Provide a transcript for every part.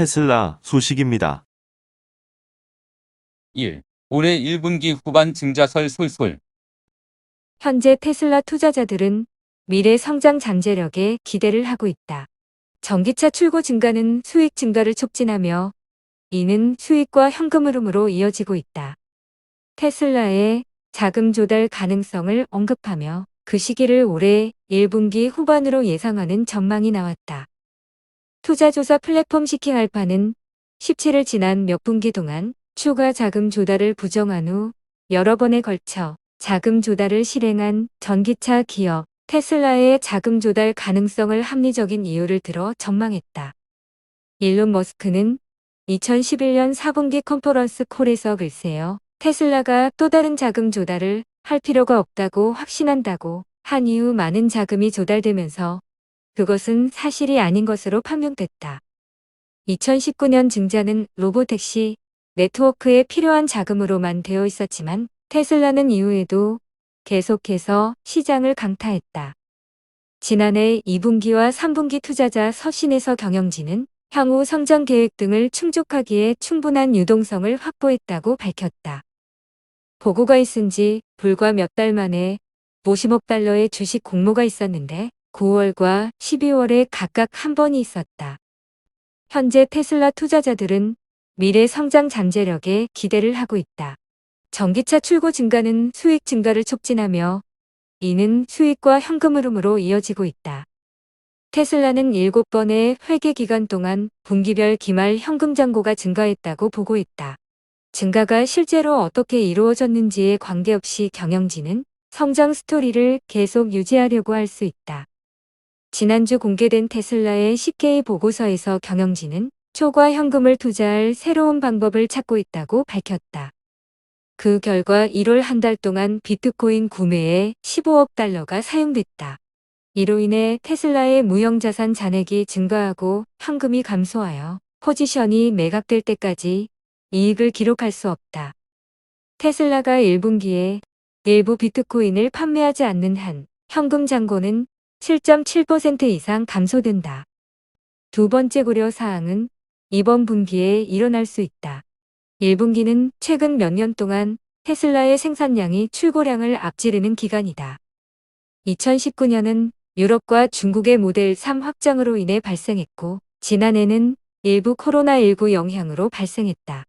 테슬라 소식입니다. 1. 올해 1분기 후반 증자설 솔솔. 현재 테슬라 투자자들은 미래 성장 잠재력에 기대를 하고 있다. 전기차 출고 증가는 수익 증가를 촉진하며 이는 수익과 현금 흐름으로 이어지고 있다. 테슬라의 자금 조달 가능성을 언급하며 그 시기를 올해 1분기 후반으로 예상하는 전망이 나왔다. 투자조사 플랫폼 시킹 알파는 17일 지난 몇 분기 동안 추가 자금 조달을 부정한 후 여러 번에 걸쳐 자금 조달을 실행한 전기차 기업 테슬라의 자금 조달 가능성을 합리적인 이유를 들어 전망했다. 일론 머스크는 2011년 4분기 컨퍼런스 콜에서 글쎄요. 테슬라가 또 다른 자금 조달을 할 필요가 없다고 확신한다고 한 이후 많은 자금이 조달되면서 그것은 사실이 아닌 것으로 판명됐다. 2019년 증자는 로보택시 네트워크에 필요한 자금으로만 되어 있었지만 테슬라는 이후에도 계속해서 시장을 강타했다. 지난해 2분기와 3분기 투자자 서신에서 경영진은 향후 성장 계획 등을 충족하기에 충분한 유동성을 확보했다고 밝혔다. 보고가 있은 지 불과 몇 달 만에 50억 달러의 주식 공모가 있었는데 9월과 12월에 각각 한 번이 있었다. 현재 테슬라 투자자들은 미래 성장 잠재력에 기대를 하고 있다. 전기차 출고 증가는 수익 증가를 촉진하며 이는 수익과 현금 흐름으로 이어지고 있다. 테슬라는 7번의 회계 기간 동안 분기별 기말 현금 잔고가 증가했다고 보고했다. 증가가 실제로 어떻게 이루어졌는지에 관계없이 경영진은 성장 스토리를 계속 유지하려고 할 수 있다. 지난주 공개된 테슬라의 10K 보고서에서 경영진은 초과 현금을 투자할 새로운 방법을 찾고 있다고 밝혔다. 그 결과 1월 한 달 동안 비트코인 구매에 15억 달러가 사용됐다. 이로 인해 테슬라의 무형자산 잔액이 증가하고 현금이 감소하여 포지션이 매각될 때까지 이익을 기록할 수 없다. 테슬라가 1분기에 일부 비트코인을 판매하지 않는 한 현금 잔고는 7.7% 이상 감소된다. 두 번째 고려 사항은 이번 분기에 일어날 수 있다. 1분기는 최근 몇 년 동안 테슬라의 생산량이 출고량을 앞지르는 기간이다. 2019년은 유럽과 중국의 모델 3 확장으로 인해 발생했고 지난해는 일부 코로나19 영향으로 발생했다.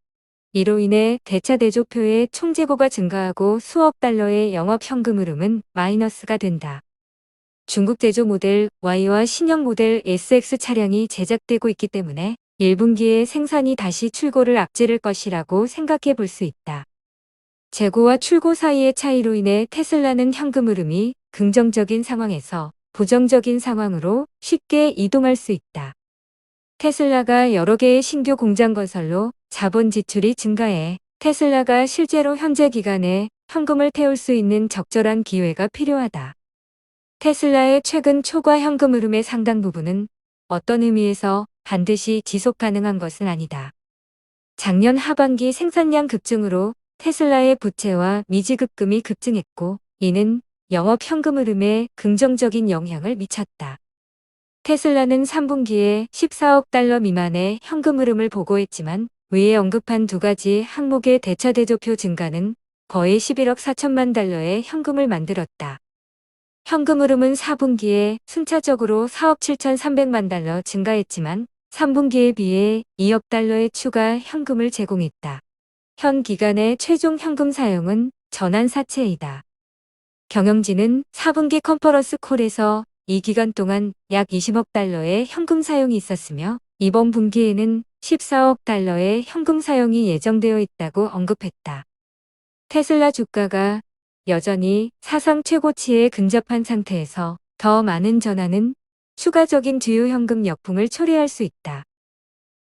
이로 인해 대차 대조표의 총재고가 증가하고 수억 달러의 영업 현금 흐름은 마이너스가 된다. 중국 제조 모델 Y와 신형 모델 SX 차량이 제작되고 있기 때문에 1분기에 생산이 다시 출고를 앞지를 것이라고 생각해 볼 수 있다. 재고와 출고 사이의 차이로 인해 테슬라는 현금 흐름이 긍정적인 상황에서 부정적인 상황으로 쉽게 이동할 수 있다. 테슬라가 여러 개의 신규 공장 건설로 자본 지출이 증가해 테슬라가 실제로 현재 기간에 현금을 태울 수 있는 적절한 기회가 필요하다. 테슬라의 최근 초과 현금 흐름의 상당 부분은 어떤 의미에서 반드시 지속 가능한 것은 아니다. 작년 하반기 생산량 급증으로 테슬라의 부채와 미지급금이 급증했고 이는 영업 현금 흐름에 긍정적인 영향을 미쳤다. 테슬라는 3분기에 14억 달러 미만의 현금 흐름을 보고했지만 위에 언급한 두 가지 항목의 대차 대조표 증가는 거의 11억 4천만 달러의 현금을 만들었다. 현금 흐름은 4분기에 순차적으로 4억 7천3백만 달러 증가했지만 3분기에 비해 2억 달러의 추가 현금을 제공했다. 현 기간의 최종 현금 사용은 전환 사채이다. 경영진은 4분기 컨퍼런스 콜에서 이 기간 동안 약 20억 달러의 현금 사용이 있었으며 이번 분기에는 14억 달러의 현금 사용이 예정되어 있다고 언급했다. 테슬라 주가가 여전히 사상 최고치에 근접한 상태에서 더 많은 전환은 추가적인 주요 현금 역풍을 초래할 수 있다.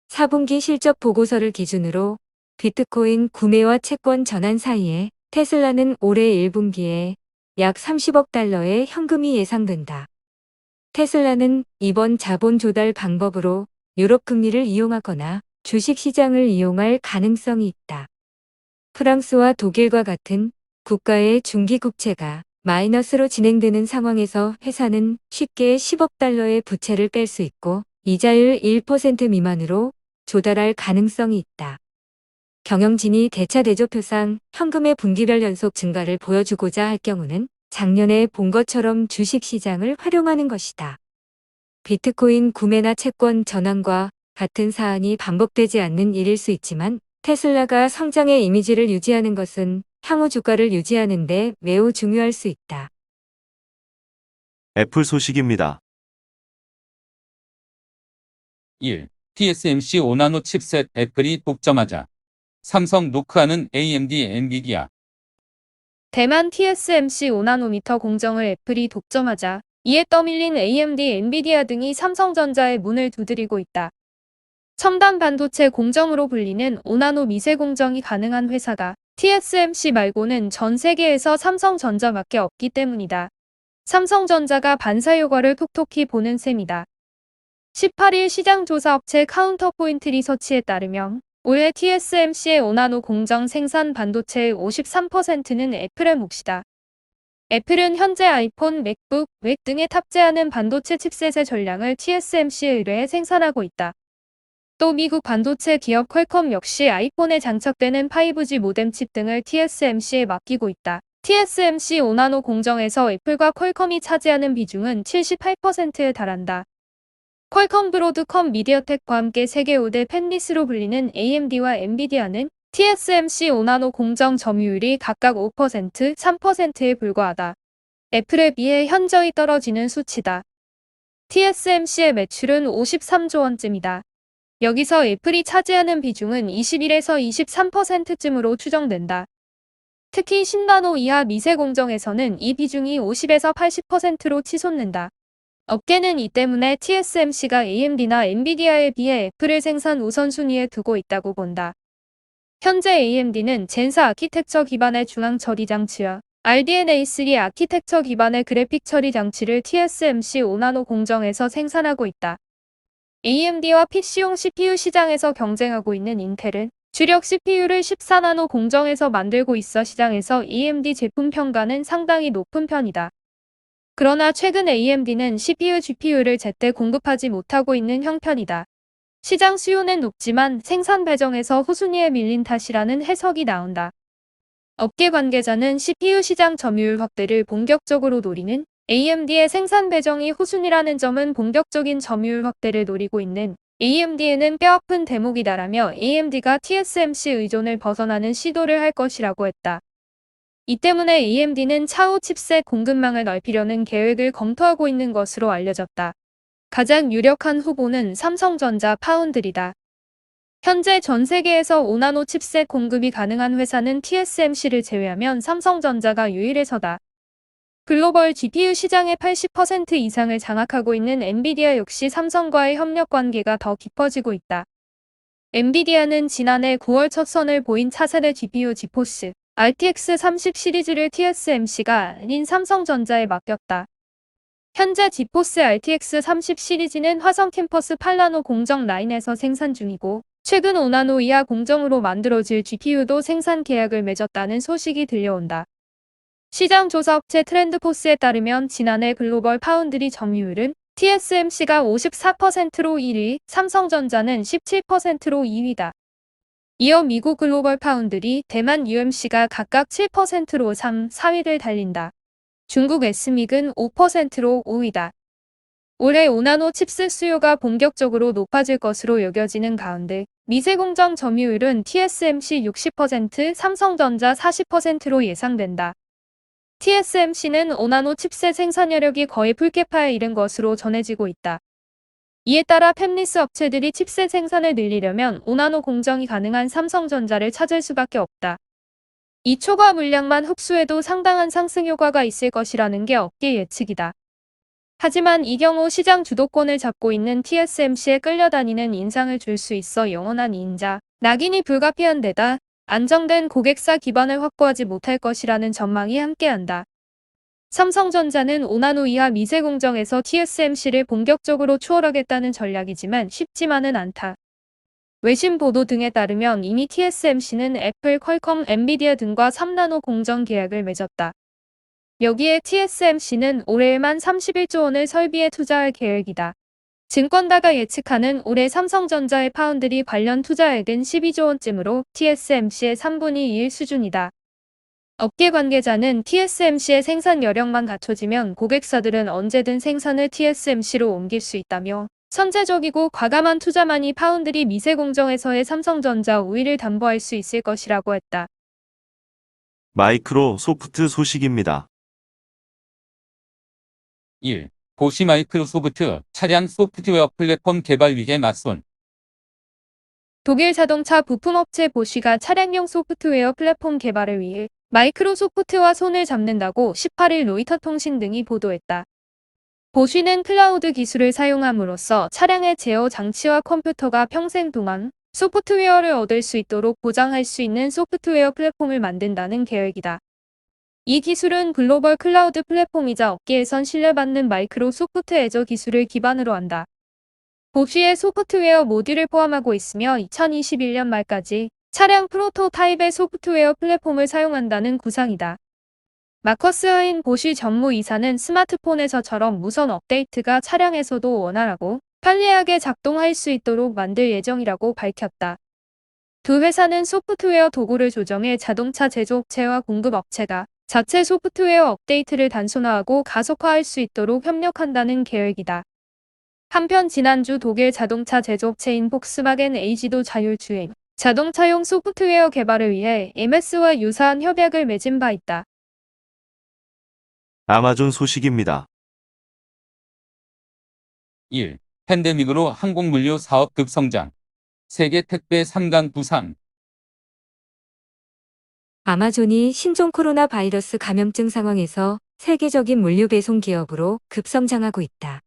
4분기 실적 보고서를 기준으로 비트코인 구매와 채권 전환 사이에 테슬라는 올해 1분기에 약 30억 달러의 현금이 예상된다. 테슬라는 이번 자본 조달 방법으로 유럽 금리를 이용하거나 주식 시장을 이용할 가능성이 있다. 프랑스와 독일과 같은 국가의 중기 국채가 마이너스로 진행되는 상황에서 회사는 쉽게 10억 달러의 부채를 뺄 수 있고 이자율 1% 미만으로 조달할 가능성이 있다. 경영진이 대차 대조표상 현금의 분기별 연속 증가를 보여주고자 할 경우는 작년에 본 것처럼 주식시장을 활용하는 것이다. 비트코인 구매나 채권 전환과 같은 사안이 반복되지 않는 일일 수 있지만 테슬라가 성장의 이미지를 유지하는 것은 향후 주가를 유지하는 데 매우 중요할 수 있다. 애플 소식입니다. 1. TSMC 5나노 칩셋 애플이 독점하자. 삼성 노크하는 AMD 엔비디아. 대만 TSMC 5나노미터 공정을 애플이 독점하자 이에 떠밀린 AMD, 엔비디아 등이 삼성전자의 문을 두드리고 있다. 첨단 반도체 공정으로 불리는 5나노 미세 공정이 가능한 회사가 TSMC 말고는 전 세계에서 삼성전자밖에 없기 때문이다. 삼성전자가 반사 효과를 톡톡히 보는 셈이다. 18일 시장조사업체 카운터포인트 리서치에 따르면 올해 TSMC의 5나노 공정 생산 반도체의 53%는 애플의 몫이다. 애플은 현재 아이폰, 맥북, 웹 등에 탑재하는 반도체 칩셋의 전량을 TSMC에 의뢰해 생산하고 있다. 또 미국 반도체 기업 퀄컴 역시 아이폰에 장착되는 5G 모뎀 칩 등을 TSMC에 맡기고 있다. TSMC 5나노 공정에서 애플과 퀄컴이 차지하는 비중은 78%에 달한다. 퀄컴 브로드컴 미디어텍과 함께 세계 5대 팬리스로 불리는 AMD와 엔비디아는 TSMC 5나노 공정 점유율이 각각 5%, 3%에 불과하다. 애플에 비해 현저히 떨어지는 수치다. TSMC의 매출은 53조 원쯤이다. 여기서 애플이 차지하는 비중은 21에서 23%쯤으로 추정된다. 특히 10나노 이하 미세 공정에서는 이 비중이 50에서 80%로 치솟는다. 업계는 이 때문에 TSMC가 AMD나 엔비디아에 비해 애플을 생산 우선순위에 두고 있다고 본다. 현재 AMD는 젠사 아키텍처 기반의 중앙 처리 장치와 RDNA3 아키텍처 기반의 그래픽 처리 장치를 TSMC 5나노 공정에서 생산하고 있다. AMD와 PC용 CPU 시장에서 경쟁하고 있는 인텔은 주력 CPU를 14나노 공정에서 만들고 있어 시장에서 AMD 제품 평가는 상당히 높은 편이다. 그러나 최근 AMD는 CPU, GPU를 제때 공급하지 못하고 있는 형편이다. 시장 수요는 높지만 생산 배정에서 후순위에 밀린 탓이라는 해석이 나온다. 업계 관계자는 CPU 시장 점유율 확대를 본격적으로 노리는 AMD의 생산 배정이 후순위라는 점은 본격적인 점유율 확대를 노리고 있는 AMD에는 뼈아픈 대목이다라며 AMD가 TSMC 의존을 벗어나는 시도를 할 것이라고 했다. 이 때문에 AMD는 차후 칩셋 공급망을 넓히려는 계획을 검토하고 있는 것으로 알려졌다. 가장 유력한 후보는 삼성전자 파운드리다. 현재 전 세계에서 5나노 칩셋 공급이 가능한 회사는 TSMC를 제외하면 삼성전자가 유일해서다. 글로벌 GPU 시장의 80% 이상을 장악하고 있는 엔비디아 역시 삼성과의 협력 관계가 더 깊어지고 있다. 엔비디아는 지난해 9월 첫 선을 보인 차세대 GPU 지포스 RTX 30 시리즈를 TSMC가 아닌 삼성전자에 맡겼다. 현재 지포스 RTX 30 시리즈는 화성 캠퍼스 8나노 공정 라인에서 생산 중이고 최근 5나노 이하 공정으로 만들어질 GPU도 생산 계약을 맺었다는 소식이 들려온다. 시장 조사업체 트렌드포스에 따르면 지난해 글로벌 파운드리 점유율은 TSMC가 54%로 1위, 삼성전자는 17%로 2위다. 이어 미국 글로벌 파운드리, 대만 UMC가 각각 7%로 3, 4위를 달린다. 중국 에스믹은 5%로 5위다. 올해 5나노 칩셋 수요가 본격적으로 높아질 것으로 여겨지는 가운데 미세공정 점유율은 TSMC 60%, 삼성전자 40%로 예상된다. TSMC는 5나노 칩셋 생산 여력이 거의 풀캐파에 이른 것으로 전해지고 있다. 이에 따라 팹리스 업체들이 칩셋 생산을 늘리려면 5나노 공정이 가능한 삼성전자를 찾을 수밖에 없다. 이 초과 물량만 흡수해도 상당한 상승 효과가 있을 것이라는 게 업계 예측이다. 하지만 이 경우 시장 주도권을 잡고 있는 TSMC에 끌려다니는 인상을 줄 수 있어 영원한 인자, 낙인이 불가피한 데다 안정된 고객사 기반을 확보하지 못할 것이라는 전망이 함께한다. 삼성전자는 5나노 이하 미세 공정에서 TSMC를 본격적으로 추월하겠다는 전략이지만 쉽지만은 않다. 외신 보도 등에 따르면 이미 TSMC는 애플, 퀄컴, 엔비디아 등과 3나노 공정 계약을 맺었다. 여기에 TSMC는 올해에만 31조 원을 설비에 투자할 계획이다. 증권가가 예측하는 올해 삼성전자의 파운드리 관련 투자액은 12조 원쯤으로 TSMC의 3분의 2일 수준이다. 업계 관계자는 TSMC의 생산 여력만 갖춰지면 고객사들은 언제든 생산을 TSMC로 옮길 수 있다며 선제적이고 과감한 투자만이 파운드리 미세 공정에서의 삼성전자 우위를 담보할 수 있을 것이라고 했다. 마이크로 소프트 소식입니다. 1. 보시 마이크로소프트 차량 소프트웨어 플랫폼 개발 위기에 맞선 독일 자동차 부품업체 보쉬가 차량용 소프트웨어 플랫폼 개발을 위해 마이크로소프트와 손을 잡는다고 18일 로이터 통신 등이 보도했다. 보쉬는 클라우드 기술을 사용함으로써 차량의 제어 장치와 컴퓨터가 평생 동안 소프트웨어를 얻을 수 있도록 보장할 수 있는 소프트웨어 플랫폼을 만든다는 계획이다. 이 기술은 글로벌 클라우드 플랫폼이자 업계에선 신뢰받는 마이크로소프트 애저 기술을 기반으로 한다. 보쉬의 소프트웨어 모듈을 포함하고 있으며 2021년 말까지 차량 프로토타입의 소프트웨어 플랫폼을 사용한다는 구상이다. 마커스 하인 보쉬 전무 이사는 스마트폰에서처럼 무선 업데이트가 차량에서도 원활하고 편리하게 작동할 수 있도록 만들 예정이라고 밝혔다. 두 회사는 소프트웨어 도구를 조정해 자동차 제조업체와 공급업체가 자체 소프트웨어 업데이트를 단순화하고 가속화할 수 있도록 협력한다는 계획이다. 한편 지난주 독일 자동차 제조업체인 폭스바겐 AG도 자율주행, 자동차용 소프트웨어 개발을 위해 MS와 유사한 협약을 맺은 바 있다. 아마존 소식입니다. 1. 팬데믹으로 항공물류 사업 급성장 세계 택배 3강 부상 아마존이 신종 코로나 바이러스 감염증 상황에서 세계적인 물류 배송 기업으로 급성장하고 있다.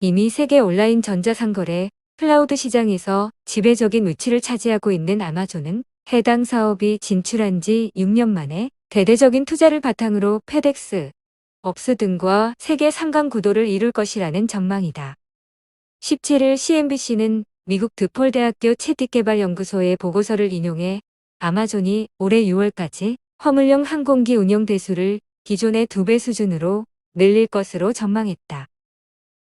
이미 세계 온라인 전자상거래 클라우드 시장에서 지배적인 위치를 차지하고 있는 아마존은 해당 사업이 진출한 지 6년 만에 대대적인 투자를 바탕으로 페덱스, 업스 등과 세계 3강 구도를 이룰 것이라는 전망이다. 17일 CNBC는 미국 드폴 대학교 채틱개발연구소의 보고서를 인용해 아마존이 올해 6월까지 화물용 항공기 운영 대수를 기존의 2배 수준으로 늘릴 것으로 전망했다.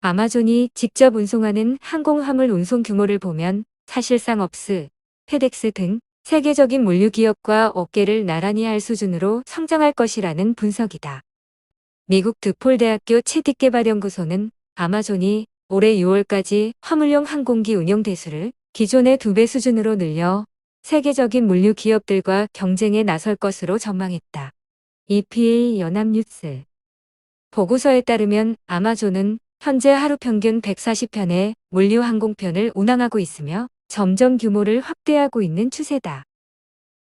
아마존이 직접 운송하는 항공 화물 운송 규모를 보면 사실상 업스, 페덱스 등 세계적인 물류 기업과 업계를 나란히 할 수준으로 성장할 것이라는 분석이다. 미국 드폴 대학교 채틱개발연구소는 아마존이 올해 6월까지 화물용 항공기 운영 대수를 기존의 2배 수준으로 늘려 세계적인 물류 기업들과 경쟁에 나설 것으로 전망했다. EPA 연합뉴스 보고서에 따르면 아마존은 현재 하루 평균 140편의 물류 항공편을 운항하고 있으며 점점 규모를 확대하고 있는 추세다.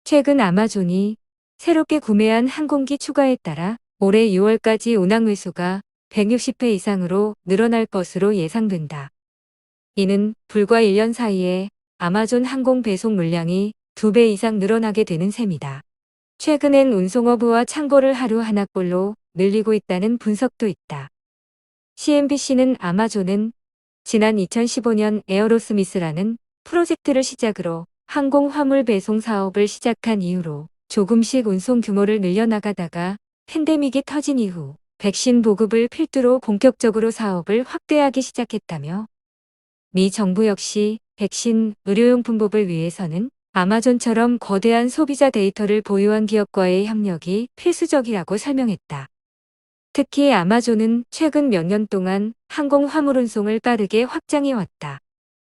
최근 아마존이 새롭게 구매한 항공기 추가에 따라 올해 6월까지 운항 회수가 160회 이상으로 늘어날 것으로 예상된다. 이는 불과 1년 사이에 아마존 항공 배송 물량이 2배 이상 늘어나게 되는 셈이다. 최근엔 운송업부와 창고를 하루 하나꼴로 늘리고 있다는 분석도 있다. CNBC는 아마존은 지난 2015년 에어로스미스라는 프로젝트를 시작으로 항공 화물 배송 사업을 시작한 이후로 조금씩 운송 규모를 늘려나가다가 팬데믹이 터진 이후 백신 보급을 필두로 본격적으로 사업을 확대하기 시작했다며 미 정부 역시 백신 의료용품 보급을 위해서는 아마존처럼 거대한 소비자 데이터를 보유한 기업과의 협력이 필수적이라고 설명했다. 특히 아마존은 최근 몇 년 동안 항공 화물 운송을 빠르게 확장해 왔다.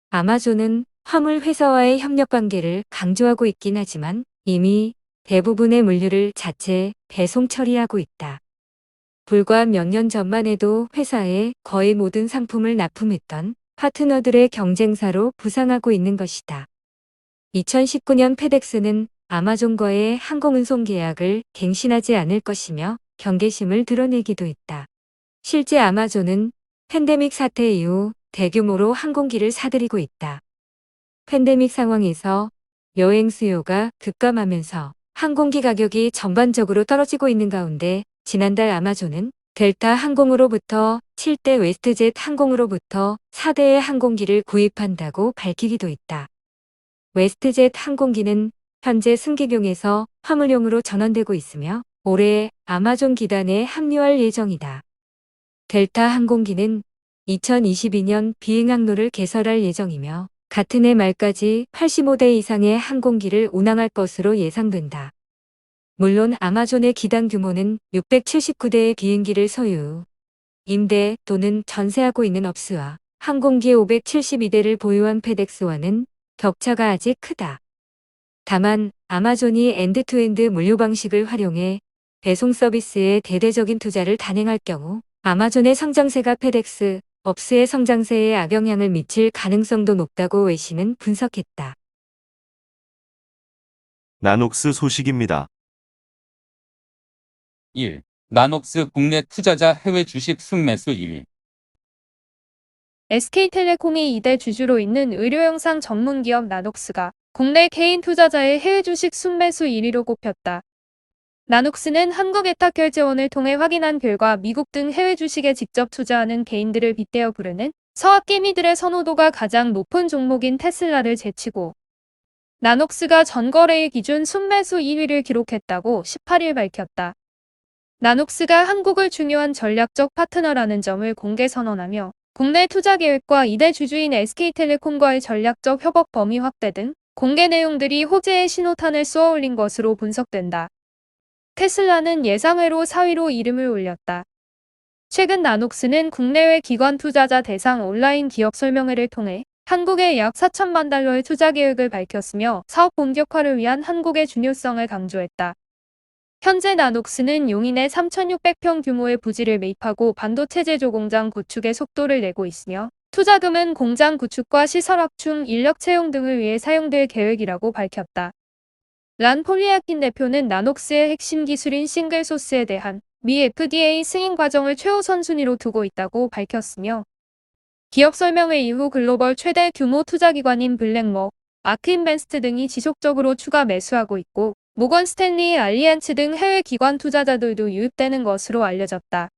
아마존은 화물 회사와의 협력 관계를 강조하고 있긴 하지만 이미 대부분의 물류를 자체 배송 처리하고 있다. 불과 몇 년 전만 해도 회사에 거의 모든 상품을 납품했던 파트너들의 경쟁사로 부상하고 있는 것이다. 2019년 페덱스는 아마존과의 항공운송 계약을 갱신하지 않을 것이며 경계심을 드러내기도 했다. 실제 아마존은 팬데믹 사태 이후 대규모로 항공기를 사들이고 있다. 팬데믹 상황에서 여행 수요가 급감하면서 항공기 가격이 전반적으로 떨어지고 있는 가운데 지난달 아마존은 델타 항공으로부터 7대 웨스트젯 항공으로부터 4대의 항공기를 구입한다고 밝히기도 했다. 웨스트젯 항공기는 현재 승객용에서 화물용으로 전환되고 있으며 올해 아마존 기단에 합류할 예정이다. 델타 항공기는 2022년 비행 항로를 개설할 예정이며 같은 해 말까지 85대 이상의 항공기를 운항할 것으로 예상된다. 물론 아마존의 기당 규모는 679대의 비행기를 소유, 임대 또는 전세하고 있는 업스와 항공기 572대를 보유한 페덱스와는 격차가 아직 크다. 다만 아마존이 엔드투엔드 물류 방식을 활용해 배송 서비스에 대대적인 투자를 단행할 경우 아마존의 성장세가 페덱스, 업스의 성장세에 악영향을 미칠 가능성도 높다고 외신은 분석했다. 나녹스 소식입니다. 1. 나녹스 국내 투자자 해외 주식 순매수 1위. SK텔레콤이 이대 주주로 있는 의료영상 전문기업 나녹스가 국내 개인 투자자의 해외 주식 순매수 1위로 꼽혔다. 나녹스는 한국예탁결제원을 통해 확인한 결과 미국 등 해외 주식에 직접 투자하는 개인들을 빗대어 부르는 서학개미들의 선호도가 가장 높은 종목인 테슬라를 제치고 나녹스가 전거래일 기준 순매수 1위를 기록했다고 18일 밝혔다. 나녹스가 한국을 중요한 전략적 파트너라는 점을 공개 선언하며 국내 투자 계획과 이대 주주인 SK텔레콤과의 전략적 협업 범위 확대 등 공개 내용들이 호재의 신호탄을 쏘아올린 것으로 분석된다. 테슬라는 예상외로 4위로 이름을 올렸다. 최근 나녹스는 국내외 기관 투자자 대상 온라인 기업 설명회를 통해 한국에 약 4천만 달러의 투자 계획을 밝혔으며 사업 본격화를 위한 한국의 중요성을 강조했다. 현재 나녹스는 용인에 3,600평 규모의 부지를 매입하고 반도체 제조 공장 구축에 속도를 내고 있으며 투자금은 공장 구축과 시설 확충, 인력 채용 등을 위해 사용될 계획이라고 밝혔다. 란 폴리아킨 대표는 나녹스의 핵심 기술인 싱글 소스에 대한 미 FDA 승인 과정을 최우선 순위로 두고 있다고 밝혔으며 기업 설명회 이후 글로벌 최대 규모 투자기관인 블랙머, 아크인벤스트 등이 지속적으로 추가 매수하고 있고 모건 스탠리, 알리안츠 등 해외 기관 투자자들도 유입되는 것으로 알려졌다.